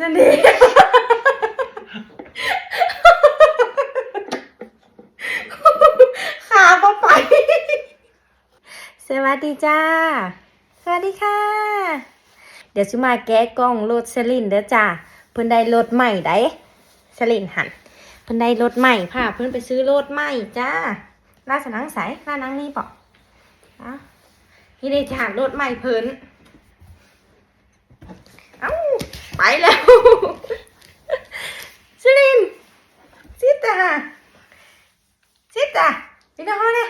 นั่นดิขาป้าไป สวัสดีจ้า สวัสดีค่ะ เดี๋ยวชิมาแก้กล้องรถสลินเด้อจ้า เพิ่นได้รถใหม่ได้สลินหัน เพิ่นได้รถใหม่พาเพิ่นไปซื้อรถใหม่จ้าร้าสนังใสร้านนังนี่ปอกอะนี่ได้จ้ารถใหม่เพิ่นเอ้า ไปแล้วสลินซิตาซิตาซิตาฮอเนี่ย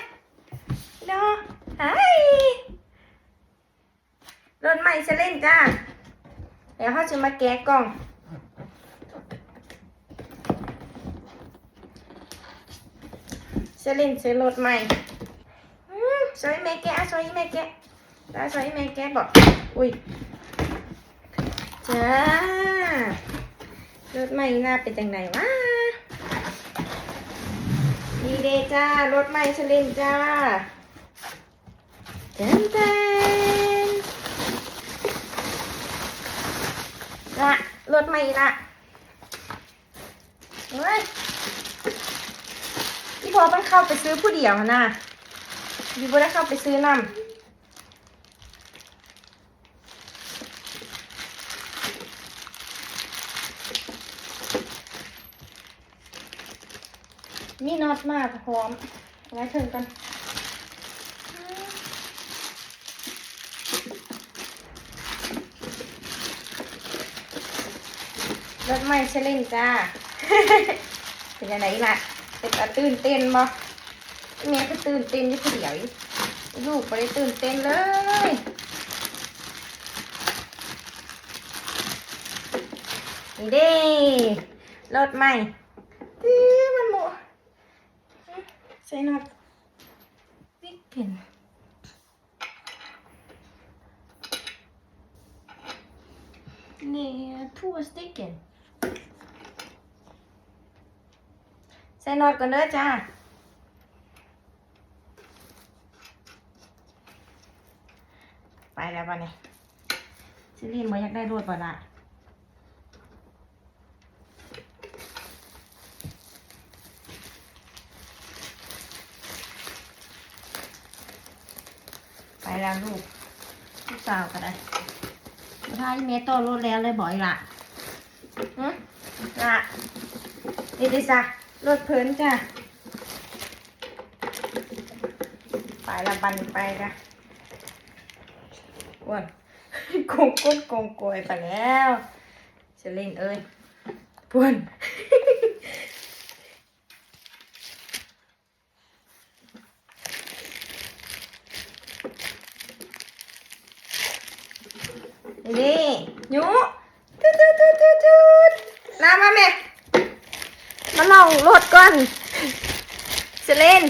ซิตาฮอไฮรถใหม่สลินจ้าเดี๋ยวเขาจะมาแกะกล่องเซลินซื้อรถใหม่อืมสวยแม่แกะสวยแม่แกะตาสวยแม่แกะบอกอุ้ย จ้ารถใหม่หน้าเป็นจังไหนวะดีเดจ้ารถใหม่เซลินจ้าเต้นเต้นละรถใหม่ละเฮ้ยพี่พอมันเข้าไปซื้อผู้เดียวนะพี่พอได้เข้าไปซื้อนำ มีน็อตมากพร้อม ไว้ถึงกันรถใหม่เชลินจ้า เป็นยังไงล่ะเป็นตาตื่นเต้นบ่แม่ก็ตื่นเต้นอยู่เดียวลูกไม่ได้ตื่นเต้นเลยนี่เด้รถใหม่ ใส่น็อตวิกเก็นนี่ทูสติกเกนใส่น็อตกันเด้อจ้าไปแล้วปะเนี่ยซิลีนบ่อยากได้รถป่ะล่ะ ไปแล้วลูกลูกสาวก็ได้ถ้าอีเมโตรถแล้วเลยบ่อยล่ะฮึล่ะนี่ดิจ้ะรถเพลินจ้ะไปละบันไปจ้ะอ้วนโกงก้นโกงโกยไปแล้วเชลินเอ้ยพวน นี่ยูจุดจุดจุดจุดจุดน้ำมาแม่มาลองรถก่อนเซเลน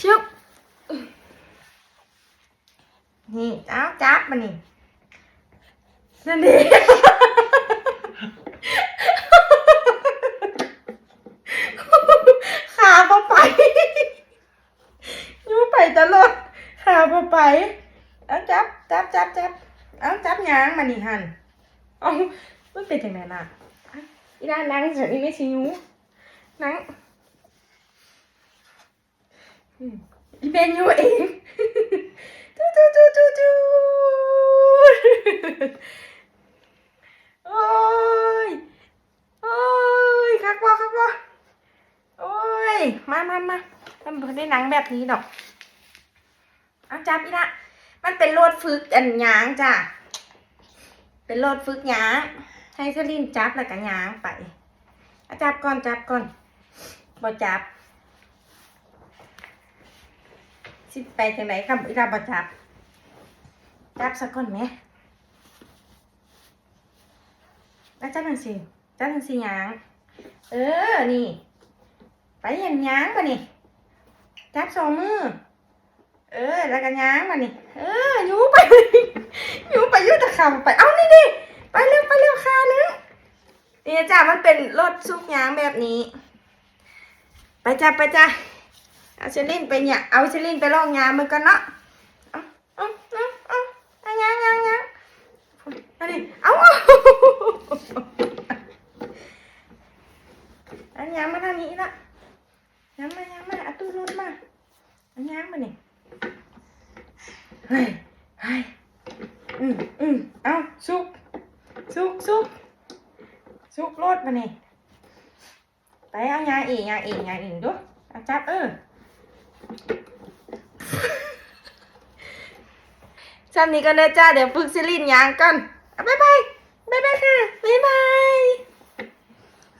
ชุบนี่เจ้าจับมานี่นั่นดิขาพอไปยูไปตลอดขาพอไปเอาจับจับจับจับ เอาจับยางมานี่หันเอามันเป็นยังไงล่ะอีด้านนั่งเฉยไม่ชิวนั่งอืมอีเป็นอยู่เองจูจูจูจูจูโอ้ยโอ้ยคักบ่คักบ่โอ้ยมามามามันบ่ได้หนังแบบนี้ดอกเอาจับอีละ มันเป็นรถฝึกอันยางจ้ะ เป็นรถฝึกยาง ให้เซลินจับแล้วก็ยางไปจับก่อนจับก่อนบ่จับ สิไปจังไหนครับอีลาบ่จับ จับสักก่อนไหมแล้วจับจังสิจับจังสิยาง เออ นี่ ไปเห็นยางป่ะนี่ จับสองมือ เออแล้วก็ย้างป่ะนี่ เออยูไปยูไปยูตะขาไป เอานี่ดิไปเร็วไปเร็วค่านึงนี่จ้ะมันเป็นรถซุกย้างแบบนี้ ไปจ้ะไปจ้ะเอาเชลินไปเนี่ยเอาเชลินไปลองยางมันก่อนเนาะเอาเอาเอาเอาเอายางยางยางเอาดิเอาอันยังมาทางนี้ละยังมายังมาเอาตู้รถมาอันยังมาเนี่เฮ้ยเฮ้ยอืมอืมเอาสุกสุกสุกสุกรถมาเนี่ยไปเอายาอีกยาอีกยาอีกดูเอาจับเออจำนี้กันเด้อจ้า เดี๋ยวฝึกซิลินยางก่อนบ๊ายบาย บ๊ายบายค่ะ บ๊ายบาย